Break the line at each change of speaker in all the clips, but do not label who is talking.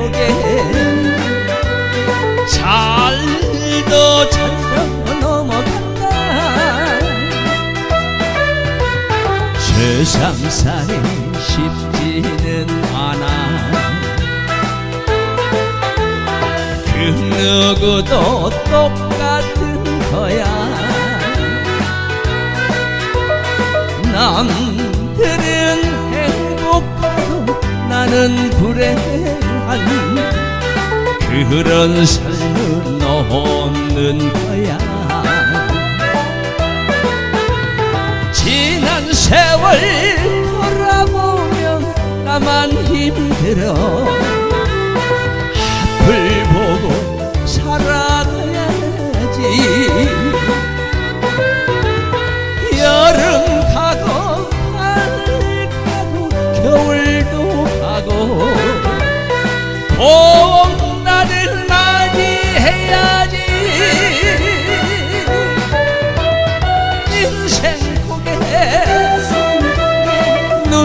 속에 잘도 천평 넘어간다. 세상살이 쉽지는 않아. 그 누구도 똑같은 거야. 남들은 행복하고 나는 불행해. 그런 삶은 없는 거야. 지난 세월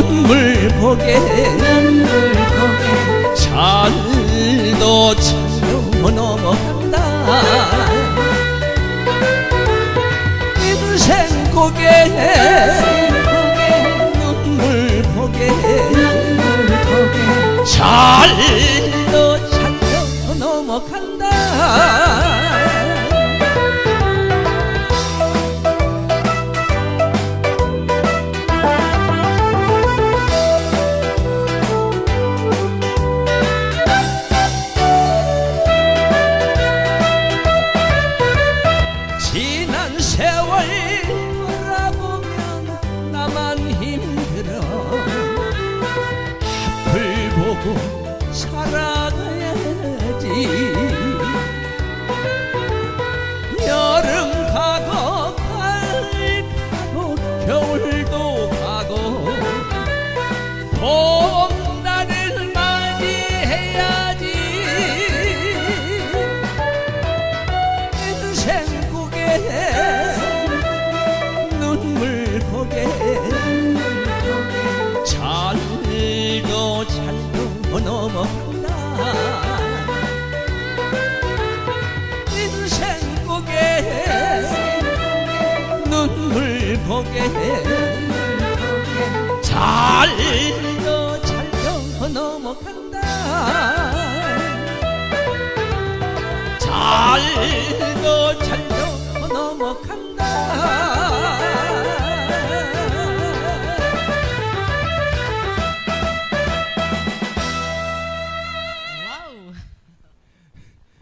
눈물 보게. 잘도 참 넘어간다. 인생 고개. 눈물 보게. 잘 보고 살아가야지. 여름 가고 가을 가고 겨울도 가고 봄날을 맞이해야지. 눈물 넘어간다 인생 고개 눈물 고개 잘도 잘도 넘어간다. 잘도 잘도 넘어간다